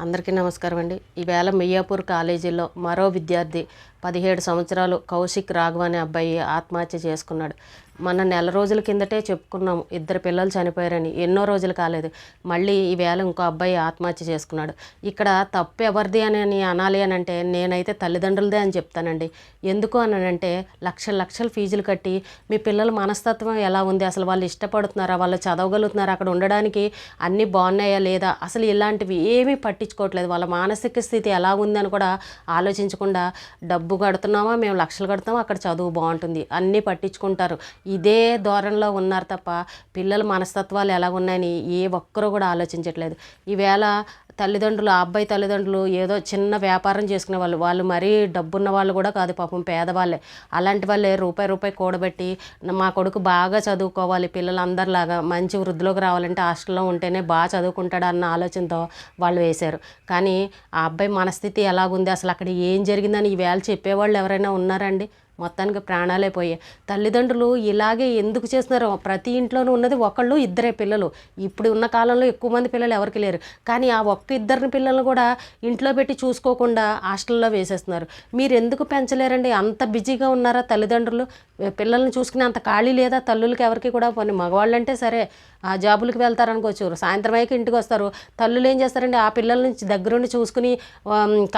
అందరికీ నమస్కారం అండి. ఈవేళ మియాపూర్ కాలేజీలో మరో విద్యార్థి పదిహేడు సంవత్సరాలు కౌశిక్ రాఘవ అనే అబ్బాయి ఆత్మహత్య చేసుకున్నాడు. మన నెల రోజుల కిందటే చెప్పుకున్నాం ఇద్దరు పిల్లలు చనిపోయారని. ఎన్నో రోజులు కాలేదు. మళ్ళీ ఈవేళ ఇంకో అబ్బాయి ఆత్మహత్య చేసుకున్నాడు. ఇక్కడ తప్పు ఎవరిది అని అని అనాలి అని అంటే నేనైతే తల్లిదండ్రులదే అని చెప్తానండి. ఎందుకు అని అంటే లక్షల లక్షల ఫీజులు కట్టి మీ పిల్లల మనస్తత్వం ఎలా ఉంది? అసలు వాళ్ళు ఇష్టపడుతున్నారా? వాళ్ళు చదవగలుగుతున్నారా? అక్కడ ఉండడానికి అన్నీ బాగున్నాయా లేదా? అసలు ఇలాంటివి ఏమీ పట్టించుకోవట్లేదు. వాళ్ళ మానసిక స్థితి ఎలా ఉందని కూడా ఆలోచించకుండా డబ్బు కడుతున్నామా? మేము లక్షలు కడుతున్నామా? అక్కడ చదువు బాగుంటుంది. అన్నీ పట్టించుకుంటారు. ఇదే ధోరణిలో ఉన్నారు తప్ప పిల్లల మనస్తత్వాలు ఎలా ఉన్నాయని ఏ ఒక్కరూ కూడా ఆలోచించట్లేదు. ఈవేళ తల్లిదండ్రులు ఆ అబ్బాయి తల్లిదండ్రులు ఏదో చిన్న వ్యాపారం చేసుకునే వాళ్ళు వాళ్ళు మరీ డబ్బున్న వాళ్ళు కూడా కాదు పాపం పేదవాళ్ళే. అలాంటి వాళ్ళే రూపాయి రూపాయి కూడబెట్టి మా కొడుకు బాగా చదువుకోవాలి పిల్లలందరిలాగా మంచి వృద్ధిలోకి రావాలంటే హాస్టల్లో ఉంటేనే బాగా చదువుకుంటాడు అన్న ఆలోచనతో వాళ్ళు వేశారు. కానీ ఆ అబ్బాయి మనస్థితి ఎలాగుంది? అసలు అక్కడ ఏం జరిగిందని ఈవేళ చెప్పేవాళ్ళు ఎవరైనా ఉన్నారండి మొత్తానికి ప్రాణాలే పోయాయి. తల్లిదండ్రులు ఇలాగే ఎందుకు చేస్తున్నారు ప్రతి ఇంట్లోనూ ఉన్నది ఒకళ్ళు ఇద్దరే పిల్లలు. ఇప్పుడు ఉన్న కాలంలో ఎక్కువ మంది పిల్లలు ఎవరికి లేరు. కానీ ఆ ఒక్క ఇద్దరిని పిల్లల్ని కూడా ఇంట్లో పెట్టి చూసుకోకుండా హాస్టల్లో వేసేస్తున్నారు. మీరు ఎందుకు పెంచలేరండి? అంత బిజీగా ఉన్నారా తల్లిదండ్రులు? పిల్లల్ని చూసుకునే అంత ఖాళీ లేదా? తల్లులకి ఎవరికి కూడా పని మగవాళ్ళంటే సరే ఆ జాబులకి వెళ్తారనుకోవచ్చు సాయంత్రం అయ్యాక ఇంటికి వస్తారు. తల్లులు ఏం చేస్తారండి? ఆ పిల్లల నుంచి దగ్గరుండి చూసుకుని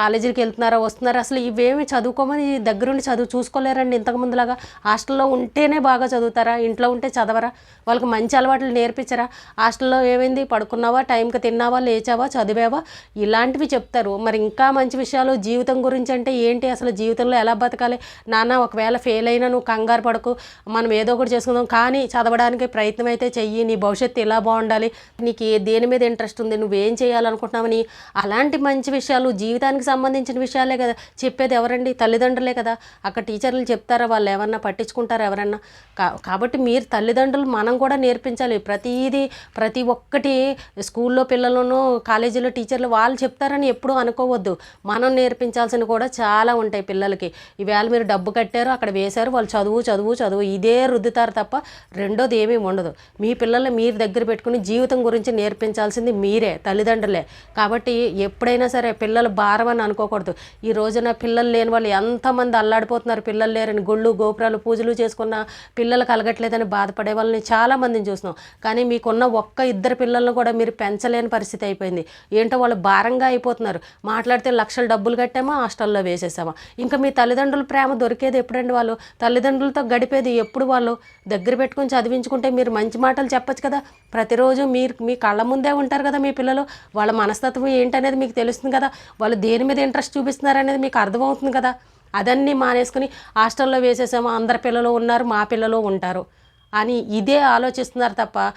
కాలేజీకి వెళ్తున్నారా వస్తున్నారా? అసలు ఇవేమి చదువుకోమని దగ్గరుండి చదువు చూసుకోలేరు? ఇంతకు ముందులాగా హాస్టల్లో ఉంటేనే బాగా చదువుతారా? ఇంట్లో ఉంటే చదవరా? వాళ్ళకి మంచి అలవాట్లు నేర్పించరా? హాస్టల్లో ఏమైంది? పడుకున్నావా? టైంకి తిన్నావా? లేచావా? చదివావా? ఇలాంటివి చెప్తారు. మరి ఇంకా మంచి విషయాలు జీవితం గురించి అంటే ఏంటి? అసలు జీవితంలో ఎలా బతకాలి? నాన్న ఒకవేళ ఫెయిల్ అయినా నువ్వు కంగారు పడకు. మనం ఏదో ఒకటి చేసుకుందాం. కానీ చదవడానికి ప్రయత్నం అయితే చెయ్యి. నీ భవిష్యత్తు ఇలా బాగుండాలి? నీకు దేని మీద ఇంట్రెస్ట్ ఉంది? నువ్వేం చేయాలనుకుంటున్నావని అలాంటి మంచి విషయాలు జీవితానికి సంబంధించిన విషయాలే కదా. చెప్పేది ఎవరండి? తల్లిదండ్రులే కదా. అక్కడ టీచర్లు చెప్తారా? వాళ్ళు ఏమన్నా పట్టించుకుంటారా ఎవరన్నా? కా కాబట్టి మీరు తల్లిదండ్రులు మనం కూడా నేర్పించాలి. ప్రతిదీ ప్రతి ఒక్కటి స్కూల్లో పిల్లలను కాలేజీలో టీచర్లు వాళ్ళు చెప్తారని ఎప్పుడూ అనుకోవద్దు. మనం నేర్పించాల్సిన కూడా చాలా ఉంటాయి పిల్లలకి. ఈవేళ మీరు డబ్బు కట్టారు అక్కడ వేశారు వాళ్ళు చదువు చదువు చదువు ఇదే రుద్దుతారు తప్ప రెండోది ఏమీ ఉండదు. మీ పిల్లల్ని మీరు దగ్గర పెట్టుకుని జీవితం గురించి నేర్పించాల్సింది మీరే తల్లిదండ్రులే. కాబట్టి ఎప్పుడైనా సరే పిల్లలు భారం అని అనుకోకూడదు. ఈ రోజున పిల్లలు లేని వాళ్ళు ఎంతమంది అల్లాడిపోతున్నారు పిల్లలు లేరని గుళ్ళు గోపురాలు పూజలు చేసుకున్న పిల్లలు కలగట్లేదని బాధపడే వాళ్ళని చాలా మందిని చూస్తున్నాం. కానీ మీకున్న ఒక్క ఇద్దరు పిల్లలను కూడా మీరు పెంచలేని పరిస్థితి అయిపోయింది. ఏంటో వాళ్ళు భారంగా అయిపోతున్నారు. మాట్లాడితే లక్షల డబ్బులు కట్టామా హాస్టల్లో వేసేసామా? ఇంకా మీ తల్లిదండ్రుల ప్రేమ దొరికేది ఎప్పుడండి వాళ్ళు? తల్లిదండ్రులతో గడిపేది ఎప్పుడు వాళ్ళు? దగ్గర పెట్టుకుని చదివించుకుంటే మీరు మంచి మాటలు చెప్పచ్చు కదా? ప్రతిరోజు మీరు మీ కళ్ళ ముందే ఉంటారు కదా మీ పిల్లలు. వాళ్ళ మనస్తత్వం ఏంటనేది మీకు తెలుస్తుంది కదా? వాళ్ళు దేని మీద ఇంట్రెస్ట్ చూపిస్తున్నారు అనేది మీకు అర్థమవుతుంది కదా? అదన్నీ మానేసుకుని హాస్టల్లో వేసేసాము అందరి పిల్లలు ఉన్నారు మా పిల్లలు ఉంటారు అని ఇదే ఆలోచిస్తున్నారు తప్ప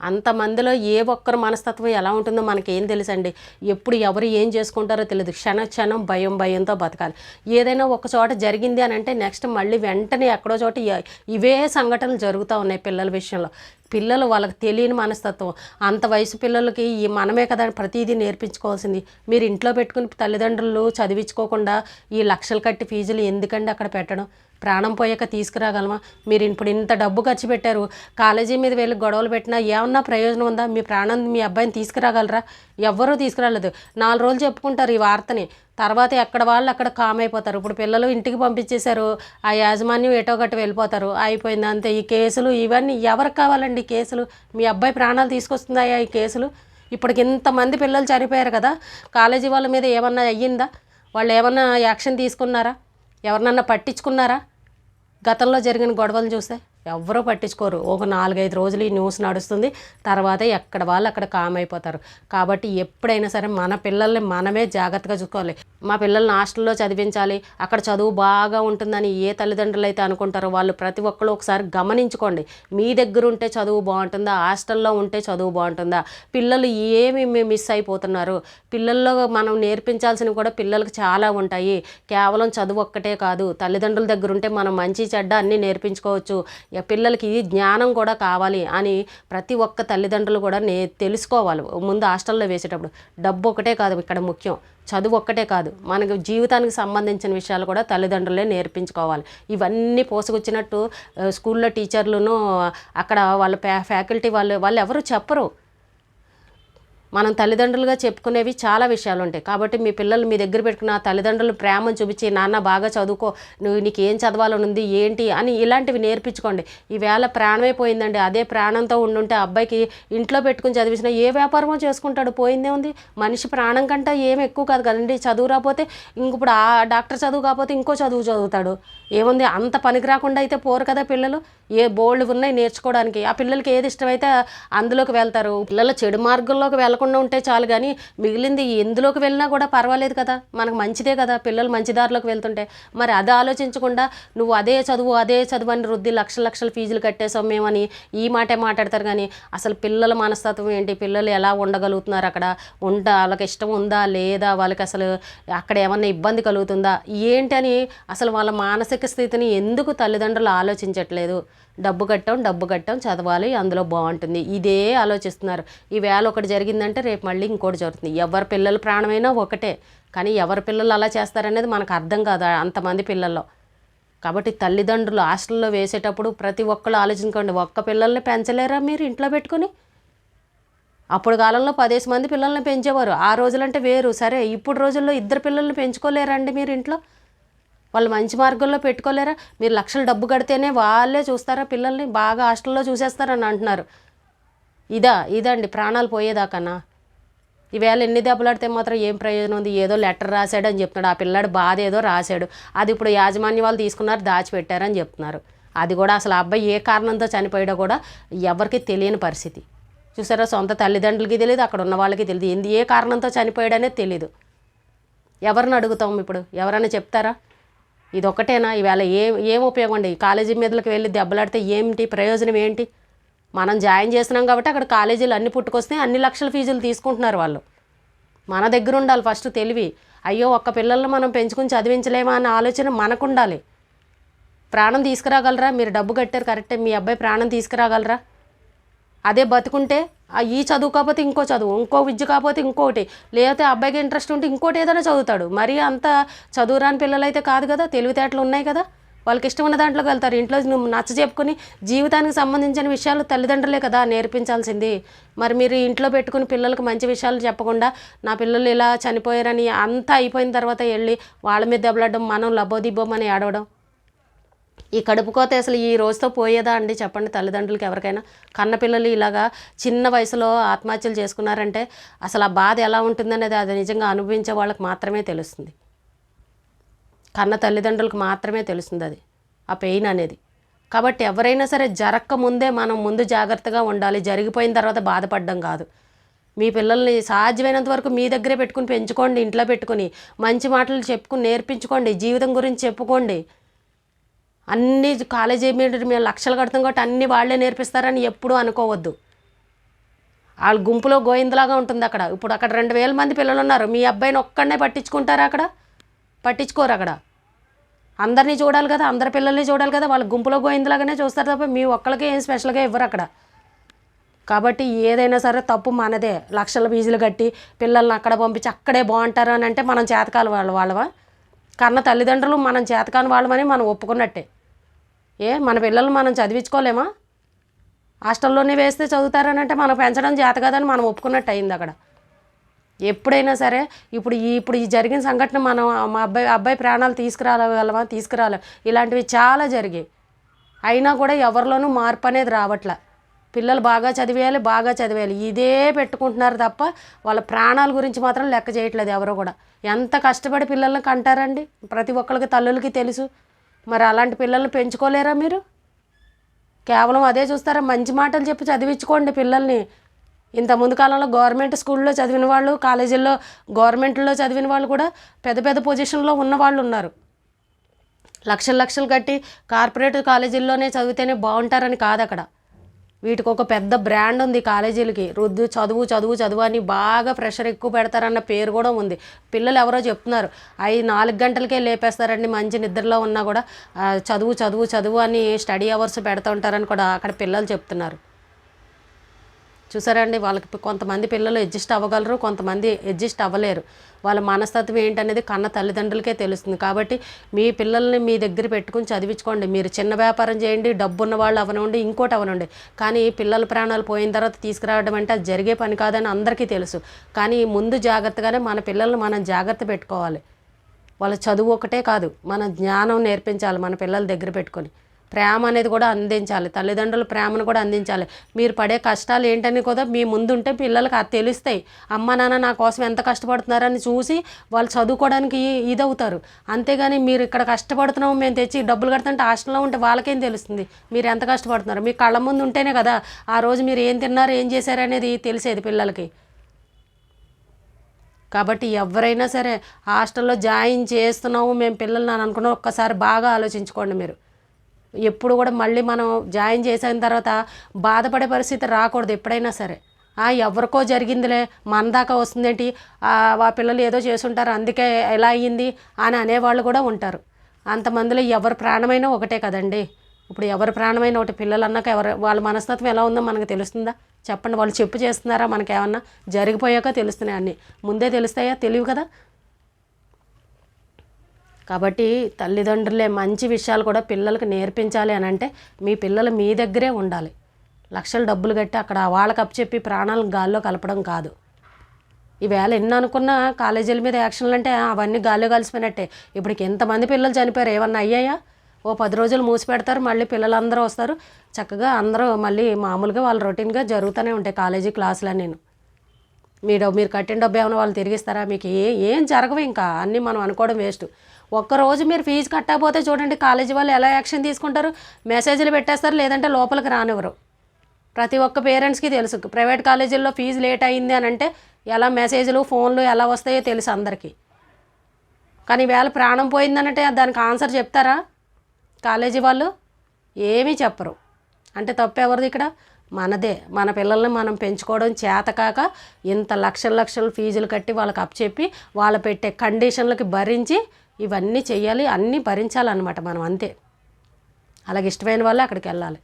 అంతమందిలో ఏ ఒక్కరు మనస్తత్వం ఎలా ఉంటుందో మనకేం తెలుసండి. ఎప్పుడు ఎవరు ఏం చేసుకుంటారో తెలియదు క్షణ క్షణం భయం భయంతో బతకాలి. ఏదైనా ఒక చోట జరిగింది అని అంటే నెక్స్ట్ మళ్ళీ వెంటనే ఎక్కడో చోట ఇ- ఇవే సంఘటనలు జరుగుతూ ఉన్నాయి పిల్లల విషయంలో. పిల్లలు వాళ్ళకి తెలియని మనస్తత్వం. అంత వయసు పిల్లలకి ఈ మనమే కదా ప్రతిదీ నేర్పించుకోవాల్సింది. మీరు ఇంట్లో పెట్టుకుని తల్లిదండ్రులు చదివించుకోకుండా ఈ లక్షలు కట్టి ఫీజులు ఎందుకండి అక్కడ పెట్టడం? ప్రాణం పోయాక తీసుకురాగలమా? మీరు ఇప్పుడు ఇంత డబ్బు ఖర్చు పెట్టారు. కాలేజీ మీద వెళ్ళి గొడవలు పెట్టినా ఏమన్నా ప్రయోజనం ఉందా? మీ ప్రాణం మీ అబ్బాయిని తీసుకురాగలరా? ఎవ్వరూ తీసుకురాలేదు. నాలుగు రోజులు చెప్పుకుంటారు ఈ వార్తని. తర్వాత ఎక్కడ వాళ్ళు అక్కడ కామ్ అయిపోతారు. ఇప్పుడు పిల్లలు ఇంటికి పంపించేశారు. ఆ యాజమాన్యం ఎటో గట్ట వెళ్ళిపోతారు. అయిపోయింది అంతే. ఈ కేసులు ఇవన్నీ ఎవరికి కావాలండి ఈ కేసులు? మీ అబ్బాయి ప్రాణాలు తీసుకొస్తున్నాయా ఈ కేసులు? ఇప్పటికి ఇంతమంది పిల్లలు చనిపోయారు కదా. కాలేజీ వాళ్ళ మీద ఏమన్నా అయ్యిందా? వాళ్ళు ఏమన్నా యాక్షన్ తీసుకున్నారా? ఎవరినన్నా పట్టించుకున్నారా? గతంలో జరిగిన గొడవలు చూస్తే ఎవరో పట్టించుకోరు. ఒక నాలుగైదు రోజులు ఈ న్యూస్ నడుస్తుంది. తర్వాత ఎక్కడ వాళ్ళు అక్కడ కామ్ అయిపోతారు. కాబట్టి ఎప్పుడైనా సరే మన పిల్లల్ని మనమే జాగ్రత్తగా చూసుకోవాలి. మా పిల్లల్ని హాస్టల్లో చదివించాలి. అక్కడ చదువు బాగా ఉంటుందని ఏ తల్లిదండ్రులు అయితే అనుకుంటారో వాళ్ళు ప్రతి ఒక్కరు ఒకసారి గమనించుకోండి. మీ దగ్గర ఉంటే చదువు బాగుంటుందా? హాస్టల్లో ఉంటే చదువు బాగుంటుందా? పిల్లలు ఏమి మిస్ అయిపోతున్నారు? పిల్లల్లో మనం నేర్పించాల్సినవి కూడా పిల్లలకు చాలా ఉంటాయి. కేవలం చదువు ఒక్కటే కాదు. తల్లిదండ్రుల దగ్గర ఉంటే మనం మంచి చెడ్డ అన్నీ నేర్పించుకోవచ్చు. పిల్లలకి జ్ఞానం కూడా కావాలి అని ప్రతి ఒక్క తల్లిదండ్రులు కూడా నే తెలుసుకోవాలి. ముందు హాస్టల్లో వేసేటప్పుడు డబ్బు ఒకటే కాదు ఇక్కడ ముఖ్యం. చదువు ఒక్కటే కాదు. మనకు జీవితానికి సంబంధించిన విషయాలు కూడా తల్లిదండ్రులే నేర్పించుకోవాలి. ఇవన్నీ పోసుకొచ్చినట్టు స్కూల్లో టీచర్లను అక్కడ వాళ్ళ ఫ్యా ఫ్యాకల్టీ వాళ్ళు వాళ్ళు ఎవరు చెప్పరు. మనం తల్లిదండ్రులుగా చెప్పుకునేవి చాలా విషయాలు ఉంటాయి కాబట్టి మీ పిల్లలు మీ దగ్గర పెట్టుకున్న తల్లిదండ్రులు ప్రేమను చూపించి నాన్న బాగా చదువుకో నువ్వు నీకు ఏం చదవాలని ఉంది ఏంటి? అని ఇలాంటివి నేర్పించుకోండి. ఈవేళ ప్రాణమే పోయిందండి. అదే ప్రాణంతో ఉండుంటే అబ్బాయికి ఇంట్లో పెట్టుకుని చదివించిన ఏ వ్యాపారమో చేసుకుంటాడు. పోయిందే ఉంది. మనిషి ప్రాణం కంటే ఏం ఎక్కువ కాదు కదండి. చదువు రాకపోతే ఇంక ఇప్పుడు ఆ డాక్టర్ చదువు కాకపోతే ఇంకో చదువు చదువుతాడు. ఏముంది? అంత పనికి రాకుండా అయితే పోరు కదా పిల్లలు. ఏ బోల్డ్ ఉన్నాయి నేర్చుకోవడానికి. ఆ పిల్లలకి ఏది ఇష్టమైతే అందులోకి వెళ్తారు. పిల్లలు చెడు మార్గంలోకి వెళ్ళకుండా ఉంటే చాలు కానీ మిగిలింది ఎందులోకి వెళ్ళినా కూడా పర్వాలేదు కదా. మనకు మంచిదే కదా. పిల్లలు మంచి దారిలోకి వెళ్తుంటే. మరి అది ఆలోచించకుండా నువ్వు అదే చదువు అదే చదువు అని రుద్ది లక్షల లక్షల ఫీజులు కట్టేసాం మేమని ఈ మాటే మాట్లాడతారు కానీ అసలు పిల్లల మనస్తత్వం ఏంటి? పిల్లలు ఎలా ఉండగలుగుతున్నారు అక్కడ? ఉండ వాళ్ళకి ఇష్టం ఉందా లేదా? వాళ్ళకి అసలు అక్కడ ఏమన్నా ఇబ్బంది కలుగుతుందా? ఏంటి అని అసలు వాళ్ళ మానసిక స్థితిని ఎందుకు తల్లిదండ్రులు ఆలోచించట్లేదు? డబ్బు కట్టాం డబ్బు కట్టాం చదవాలి అందులో బాగుంటుంది. ఇదే ఆలోచిస్తున్నారు. ఈ వేళ ఒకటి జరిగిందంటే రేపు మళ్ళీ ఇంకోటి జరుగుతుంది. ఎవరి పిల్లల ప్రాణమైనా ఒకటే. కానీ ఎవరి పిల్లలు అలా చేస్తారనేది మనకు అర్థం కాదు అంతమంది పిల్లల్లో. కాబట్టి తల్లిదండ్రులు హాస్టల్లో వేసేటప్పుడు ప్రతి ఒక్కళ్ళు ఆలోచించుకోండి. ఒక్క పిల్లల్ని పెంచలేరా మీరు ఇంట్లో పెట్టుకొని? అప్పుడు కాలంలో పదేసి మంది పిల్లల్ని పెంచేవారు. ఆ రోజులంటే వేరు. సరే ఇప్పుడు రోజుల్లో ఇద్దరు పిల్లల్ని పెంచుకోలేరండి మీరు ఇంట్లో? వాళ్ళు మంచి మార్గంలో పెట్టుకోలేరా? మీరు లక్షలు డబ్బు కడితేనే వాళ్ళే చూస్తారా? పిల్లల్ని బాగా హాస్టల్లో చూసేస్తారని అంటున్నారు. ఇదా ఇదండి ప్రాణాలు పోయేదాకన్నా. ఈవేళ ఎన్ని దెబ్బలాడితే మాత్రం ఏం ప్రయోజనం ఉంది? ఏదో లెటర్ రాశాడు అని చెప్తున్నాడు. ఆ పిల్లాడు బాధ ఏదో రాశాడు. అది ఇప్పుడు యాజమాన్య వాళ్ళు తీసుకున్నారు దాచిపెట్టారని చెప్తున్నారు. అది కూడా అసలు అబ్బాయి ఏ కారణంతో చనిపోయాడో కూడా ఎవరికి తెలియని పరిస్థితి. చూసారా? సొంత తల్లిదండ్రులకి తెలియదు అక్కడ ఉన్న వాళ్ళకి తెలియదు ఏ కారణంతో చనిపోయాడనేది తెలియదు ఎవరిని అడుగుతాం ఇప్పుడు? ఎవరైనా చెప్తారా? ఇది ఒకటేనా ఈవేళ ఏం ఏం ఉపయోగం అండి? కాలేజీ మీదకి వెళ్ళి దెబ్బలాడితే ఏంటి ప్రయోజనం ఏంటి? మనం జాయిన్ చేస్తున్నాం కాబట్టి అక్కడ కాలేజీలు అన్ని పుట్టుకొస్తే అన్ని లక్షల ఫీజులు తీసుకుంటున్నారు వాళ్ళు. మన దగ్గర ఉండాలి ఫస్ట్ తెలివి. అయ్యో ఒక్క పిల్లల్ని మనం పెంచుకుని చదివించలేమా అనే ఆలోచన మనకు ఉండాలి ప్రాణం తీసుకురాగలరా? మీరు డబ్బు కట్టారు కరెక్టే. మీ అబ్బాయి ప్రాణం తీసుకురాగలరా? అదే బతుకుంటే ఈ చదువు కాకపోతే ఇంకో చదువు ఇంకో విద్య కాకపోతే ఇంకోటి. లేకపోతే అబ్బాయికి ఇంట్రెస్ట్ ఉంటే ఇంకోటి ఏదైనా చదువుతాడు. మరీ అంత చదువురాని పిల్లలు అయితే కాదు కదా తెలివితేటలు ఉన్నాయి కదా. వాళ్ళకి ఇష్టం ఉన్న దాంట్లోకి వెళ్తారు. ఇంట్లో నువ్వు నచ్చ చెప్పుకొని జీవితానికి సంబంధించిన విషయాలు తల్లిదండ్రులే కదా నేర్పించాల్సింది. మరి మీరు ఇంట్లో పెట్టుకుని పిల్లలకు మంచి విషయాలు చెప్పకుండా నా పిల్లలు ఇలా చనిపోయారని అంతా అయిపోయిన తర్వాత వెళ్ళి వాళ్ళ మీద దెబ్బలాడడం మనం లబ్బోదిబ్బోమని ఏడవడం. ఈ కడుపుకోత అసలు ఈ రోజుతో పోయేదా అండి? చెప్పండి తల్లిదండ్రులకి ఎవరికైనా. కన్నపిల్లలు ఇలాగా చిన్న వయసులో ఆత్మహత్యలు చేసుకున్నారంటే అసలు ఆ బాధ ఎలా ఉంటుందనేది అది నిజంగా అనుభవించే వాళ్ళకి మాత్రమే తెలుస్తుంది. కన్న తల్లిదండ్రులకు మాత్రమే తెలుస్తుంది అది ఆ పెయిన్ అనేది. కాబట్టి ఎవరైనా సరే జరక్క ముందే మనం ముందు జాగ్రత్తగా ఉండాలి. జరిగిపోయిన తర్వాత బాధపడడం కాదు. మీ పిల్లల్ని సాధ్యమైనంత వరకు మీ దగ్గరే పెట్టుకుని పెంచుకోండి ఇంట్లో పెట్టుకుని మంచి మాటలు చెప్పుకుని నేర్పించుకోండి జీవితం గురించి చెప్పుకోండి. అన్ని కాలేజీ మీద మేము లక్షలు కడతాం కాబట్టి అన్ని వాళ్ళే నేర్పిస్తారని ఎప్పుడూ అనుకోవద్దు. వాళ్ళ గుంపులో గోయిందలాగా ఉంటుంది అక్కడ. ఇప్పుడు అక్కడ రెండు వేల మంది పిల్లలు ఉన్నారు. మీ అబ్బాయిని ఒక్కడనే పట్టించుకుంటారా అక్కడ? పట్టించుకోరు అక్కడ. అందరినీ చూడాలి కదా అందరి పిల్లల్ని చూడాలి కదా వాళ్ళ గుంపులో గోయిందలాగానే చూస్తారు తప్ప మీ ఒక్కరికి ఏం స్పెషల్గా ఇవ్వరు అక్కడ. కాబట్టి ఏదైనా సరే తప్పు మనదే. లక్షల ఫీజులు కట్టి పిల్లల్ని అక్కడ పంపించి అక్కడే బాగుంటారు అని అంటే మనం చేతకాలి వాళ్ళ వాళ్ళవా? కన్న తల్లిదండ్రులు మనం చేతకాని వాళ్ళమని మనం ఒప్పుకున్నట్టే. ఏ మన పిల్లలు మనం చదివించుకోలేమా? హాస్టల్లోనే వేస్తే చదువుతారని అంటే మనం పెంచడం చేత కదని మనం ఒప్పుకున్నట్టు అయింది అక్కడ. ఎప్పుడైనా సరే ఇప్పుడు ఈ ఇప్పుడు ఈ జరిగిన సంఘటన మనం మా అబ్బాయి అబ్బాయి ప్రాణాలు తీసుకురాగలమా తీసుకురాలేం. ఇలాంటివి చాలా జరిగాయి. అయినా కూడా ఎవరిలోనూ మార్పు అనేది రావట్లే. పిల్లలు బాగా చదివేయాలి బాగా చదివేయాలి. ఇదే పెట్టుకుంటున్నారు తప్ప వాళ్ళ ప్రాణాల గురించి మాత్రం లెక్క చేయట్లేదు ఎవరు కూడా. ఎంత కష్టపడి పిల్లల్ని కంటారండి? ప్రతి ఒక్కరికి తల్లులకి తెలుసు. మరి అలాంటి పిల్లల్ని పెంచుకోలేరా మీరు? కేవలం అదే చూస్తారా? మంచి మాటలు చెప్పి చదివించుకోండి పిల్లల్ని. ఇంత ముందు కాలంలో గవర్నమెంట్ స్కూల్లో చదివిన వాళ్ళు కాలేజీల్లో గవర్నమెంట్లో చదివిన వాళ్ళు కూడా పెద్ద పెద్ద పొజిషన్లో ఉన్న వాళ్ళు ఉన్నారు. లక్షలు లక్షలు కట్టి కార్పొరేట్ కాలేజీల్లోనే చదివితేనే బాగుంటారని కాదు అక్కడ వీటికి ఒక పెద్ద బ్రాండ్ ఉంది కాలేజీలకి. రుద్దు చదువు చదువు చదువు అని బాగా ప్రెషర్ ఎక్కువ పెడతారన్న పేరు కూడా ఉంది. పిల్లలు ఎవరో చెప్తున్నారు అవి నాలుగు గంటలకే లేపేస్తారండి మంచి నిద్రలో ఉన్నా కూడా చదువు చదువు చదువు అని స్టడీ అవర్స్ పెడతా ఉంటారని కూడా అక్కడ పిల్లలు చెప్తున్నారు. చూసారండి వాళ్ళకి కొంతమంది పిల్లలు అడ్జస్ట్ అవ్వగలరు కొంతమంది అడ్జస్ట్ అవ్వలేరు. వాళ్ళ మనస్తత్వం ఏంటనేది కన్న తల్లిదండ్రులకే తెలుస్తుంది. కాబట్టి మీ పిల్లల్ని మీ దగ్గర పెట్టుకుని చదివించుకోండి. మీరు చిన్న వ్యాపారం చేయండి డబ్బు ఉన్న వాళ్ళు అవనండి ఇంకోటి అవనండి. కానీ పిల్లల ప్రాణాలు పోయిన తర్వాత తీసుకురావడం అంటే అది జరిగే పని కాదని అందరికీ తెలుసు. కానీ ముందు జాగ్రత్తగానే మన పిల్లల్ని మనం జాగ్రత్త పెట్టుకోవాలి. వాళ్ళ చదువు ఒకటే కాదు మన జ్ఞానం నేర్పించాలి మన పిల్లల దగ్గర పెట్టుకొని. ప్రేమ అనేది కూడా అందించాలి. తల్లిదండ్రుల ప్రేమను కూడా అందించాలి. మీరు పడే కష్టాలు ఏంటని కూడా మీ ముందుంటే పిల్లలకి అది తెలుస్తాయి. అమ్మ నాన్న నా కోసం ఎంత కష్టపడుతున్నారని చూసి వాళ్ళు చదువుకోవడానికి ఇదవుతారు. అంతేగాని మీరు ఇక్కడ కష్టపడుతున్నాము మేము తెచ్చి డబ్బులు కడుతుంటే హాస్టల్లో ఉంటే వాళ్ళకేం తెలుస్తుంది? మీరు ఎంత కష్టపడుతున్నారు? మీ కళ్ళ ముందు ఉంటేనే కదా ఆ రోజు మీరు ఏం తిన్నారు ఏం చేశారు అనేది తెలిసేది పిల్లలకి. కాబట్టి ఎవరైనా సరే హాస్టల్లో జాయిన్ చేస్తున్నాము మేము పిల్లల్ని అని అనుకున్న ఒక్కసారి బాగా ఆలోచించుకోండి మీరు. ఎప్పుడు కూడా మళ్ళీ మనం జాయిన్ చేసిన తర్వాత బాధపడే పరిస్థితి రాకూడదు ఎప్పుడైనా సరే. ఎవరికో జరిగిందిలే మన దాకా వస్తుందేంటి? ఆ, ఆ పిల్లలు ఏదో చేసుంటారు అందుకే ఎలా అయ్యింది అని అనేవాళ్ళు కూడా ఉంటారు. అంతమందిలో ఎవరి ప్రాణమైనా ఒకటే కదండి. ఇప్పుడు ఎవరి ప్రాణమైన ఒకటి పిల్లలు అన్నాక ఎవరు వాళ్ళ మనస్తత్వం ఎలా ఉందో మనకు తెలుస్తుందా? చెప్పండి వాళ్ళు చెప్పు చేస్తున్నారా? మనకేమన్నా జరిగిపోయాక తెలుస్తున్నాయి అన్నీ. ముందే తెలుస్తాయా? తెలియవు కదా. కాబట్టి తల్లిదండ్రులే మంచి విషయాలు కూడా పిల్లలకు నేర్పించాలి అని అంటే మీ పిల్లలు మీ దగ్గరే ఉండాలి. లక్షలు డబ్బులు కట్టి అక్కడ వాళ్ళకి అప్పచెప్పి ప్రాణాలను గాల్లో కలపడం కాదు. ఈవేళ ఎన్ని అనుకున్నా కాలేజీల మీద యాక్షన్లు అంటే అవన్నీ గాల్లో కలిసిపోయినట్టే. ఇప్పటికి ఎంతమంది పిల్లలు చనిపోయారు ఏమన్నా అయ్యాయా? ఓ పది రోజులు మూసి పెడతారు మళ్ళీ పిల్లలందరూ వస్తారు. చక్కగా అందరూ మళ్ళీ మామూలుగా వాళ్ళ రొటీన్గా జరుగుతూనే ఉంటాయి కాలేజీ క్లాసులు నేను మీరు మీరు కట్టిన డబ్బు ఏమైనా వాళ్ళు తిరిగిస్తారా? మీకు ఏ ఏం జరగవు ఇంకా. అన్నీ మనం అనుకోవడం వేస్ట్. ఒక్కరోజు మీరు ఫీజు కట్టకపోతే చూడండి కాలేజీ వాళ్ళు ఎలా యాక్షన్ తీసుకుంటారు? మెసేజ్లు పెట్టేస్తారు లేదంటే లోపలికి రానివ్వరు. ప్రతి ఒక్క పేరెంట్స్కి తెలుసు. ప్రైవేట్ కాలేజీల్లో ఫీజు లేట్ అయింది అని అంటే ఎలా మెసేజ్లు ఫోన్లు ఎలా వస్తాయో తెలుసు అందరికీ. కానీ వేళ ప్రాణం పోయిందనంటే దానికి ఆన్సర్ చెప్తారా? కాలేజీ వాళ్ళు ఏమీ చెప్పరు. అంటే తప్పు ఎవరిది ఇక్కడ? మనదే. మన పిల్లల్ని మనం పెంచుకోవడం చేతకాక ఇంత లక్షల లక్షలు ఫీజులు కట్టి వాళ్ళకి అప్పచెప్పి వాళ్ళు పెట్టే కండిషన్లకి భరించి ఇవన్నీ చేయాలి అన్నీ భరించాలన్నమాట మనం అంతే. అలాగే ఇష్టమైన వాళ్ళే అక్కడికి వెళ్ళాలి.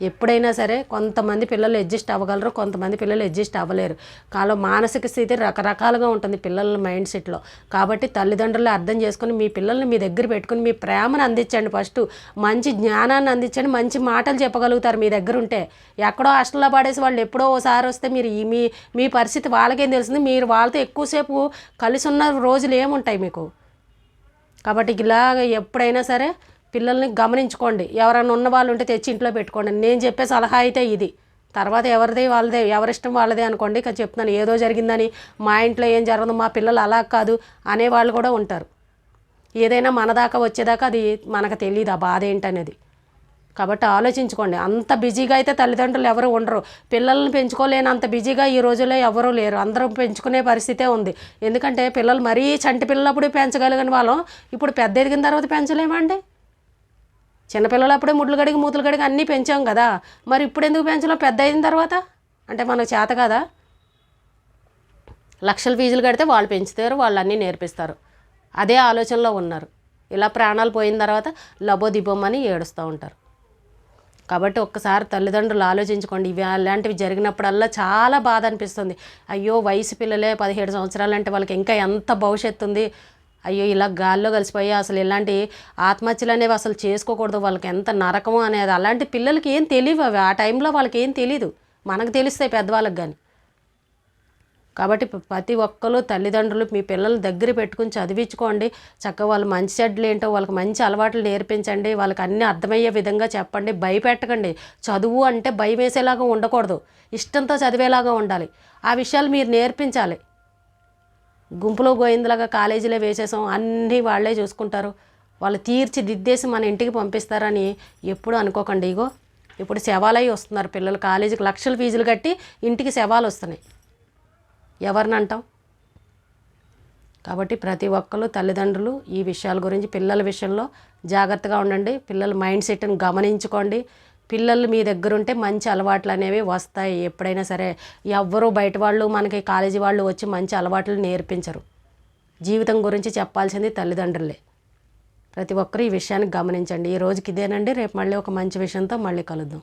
ఎప్పుడైనా సరే కొంతమంది పిల్లలు అడ్జస్ట్ అవ్వగలరు కొంతమంది పిల్లలు అడ్జస్ట్ అవ్వలేరు. కాలో మానసిక స్థితి రకరకాలుగా ఉంటుంది పిల్లల మైండ్ సెట్లో కాబట్టి తల్లిదండ్రులు అర్థం చేసుకుని మీ పిల్లల్ని మీ దగ్గర పెట్టుకుని మీ ప్రేమను అందించండి ఫస్ట్. మంచి జ్ఞానాన్ని అందించండి మంచి మాటలు చెప్పగలుగుతారు మీ దగ్గర ఉంటే. ఎక్కడో హాస్టల్లో పడేసి వాళ్ళు ఎప్పుడో ఓసారి వస్తే మీరు మీ మీ పరిస్థితి వాళ్ళకేం తెలుస్తుంది? మీరు వాళ్ళతో ఎక్కువసేపు కలిసి ఉన్న రోజులు ఏముంటాయి మీకు? కాబట్టి ఇలాగ ఎప్పుడైనా సరే పిల్లల్ని గమనించుకోండి. ఎవరైనా ఉన్న వాళ్ళు ఉంటే తెచ్చి ఇంట్లో పెట్టుకోండి. నేను చెప్పే సలహా అయితే ఇది. తర్వాత ఎవరిది వాళ్ళదే ఎవరిష్టం వాళ్ళదే అనుకోండి. ఇక చెప్తున్నాను ఏదో జరిగిందని మా ఇంట్లో ఏం జరగదు మా పిల్లలు అలా కాదు అనేవాళ్ళు కూడా ఉంటారు. ఏదైనా మన దాకా వచ్చేదాకా అది మనకు తెలియదు ఆ బాధ ఏంటనేది. కాబట్టి ఆలోచించుకోండి. అంత బిజీగా అయితే తల్లిదండ్రులు ఎవరు ఉండరు. పిల్లల్ని పెంచుకోలేని అంత బిజీగా ఈ రోజుల్లో ఎవరూ లేరు. అందరం పెంచుకునే పరిస్థితే ఉంది. ఎందుకంటే పిల్లలు మరీ చంటి పిల్లలప్పుడు పెంచగలిగిన వాళ్ళం. ఇప్పుడు పెద్ద ఎదిగిన తర్వాత పెంచలేమండి. చిన్నపిల్లలు అప్పుడే ముడ్లు గడిగి మూతులు గడిగి అన్నీ పెంచాం కదా. మరి ఇప్పుడు ఎందుకు పెంచలో పెద్ద అయిన తర్వాత? అంటే మనకు చేత కదా? లక్షల ఫీజులు కడితే వాళ్ళు పెంచుతారు వాళ్ళు అన్నీ నేర్పిస్తారు. అదే ఆలోచనలో ఉన్నారు. ఇలా ప్రాణాలు పోయిన తర్వాత లబోదిబోమని ఏడుస్తూ ఉంటారు. కాబట్టి ఒక్కసారి తల్లిదండ్రులు ఆలోచించుకోండి. ఇవి అలాంటివి జరిగినప్పుడల్లా చాలా బాధ అనిపిస్తుంది. అయ్యో వయసు పిల్లలే పదిహేడు సంవత్సరాలు అంటే వాళ్ళకి ఇంకా ఎంత భవిష్యత్తు ఉంది? అయ్యో ఇలా గాల్లో కలిసిపోయి అసలు ఇలాంటి ఆత్మహత్యలు అనేవి అసలు చేసుకోకూడదు. వాళ్ళకి ఎంత నరకము అనేది అలాంటి పిల్లలకి ఏం తెలియవు అవి. ఆ టైంలో వాళ్ళకి ఏం తెలియదు మనకు తెలుస్తాయి పెద్దవాళ్ళకి కానీ కాబట్టి ప్రతి ఒక్కరు తల్లిదండ్రులు మీ పిల్లల దగ్గర పెట్టుకుని చదివించుకోండి. చక్కగా వాళ్ళు మంచి చెడ్లు ఏంటో వాళ్ళకి మంచి అలవాట్లు నేర్పించండి. వాళ్ళకి అన్నీ అర్థమయ్యే విధంగా చెప్పండి. భయపెట్టకండి. చదువు అంటే భయం వేసేలాగా ఉండకూడదు. ఇష్టంతో చదివేలాగా ఉండాలి. ఆ విషయాలు మీరు నేర్పించాలి. గుంపులో గోయిందలాగా కాలేజీలో వేసేసాం. అన్నీ వాళ్ళే చూసుకుంటారు. వాళ్ళు తీర్చిదిద్దేసి మన ఇంటికి పంపిస్తారని ఎప్పుడు అనుకోకండి. ఇగో ఇప్పుడు శవాలయ్యి వస్తున్నారు పిల్లలు. కాలేజీకి లక్షల ఫీజులు కట్టి ఇంటికి శవాలు వస్తున్నాయి. ఎవరిని అంటాం? కాబట్టి ప్రతి ఒక్కరు తల్లిదండ్రులు ఈ విషయాల గురించి పిల్లల విషయంలో జాగ్రత్తగా ఉండండి. పిల్లల మైండ్ సెట్ని గమనించుకోండి. పిల్లలు మీ దగ్గర ఉంటే మంచి అలవాట్లు అనేవి వస్తాయి. ఎప్పుడైనా సరే ఎవ్వరూ బయట వాళ్ళు మనకి కాలేజీ వాళ్ళు వచ్చి మంచి అలవాట్లు నేర్పించరు. జీవితం గురించి చెప్పాల్సింది తల్లిదండ్రులే. ప్రతి ఒక్కరూ ఈ విషయాన్ని గమనించండి. ఈ రోజుకి ఇదేనండి. రేపు మళ్ళీ ఒక మంచి విషయంతో మళ్ళీ కలుద్దాం.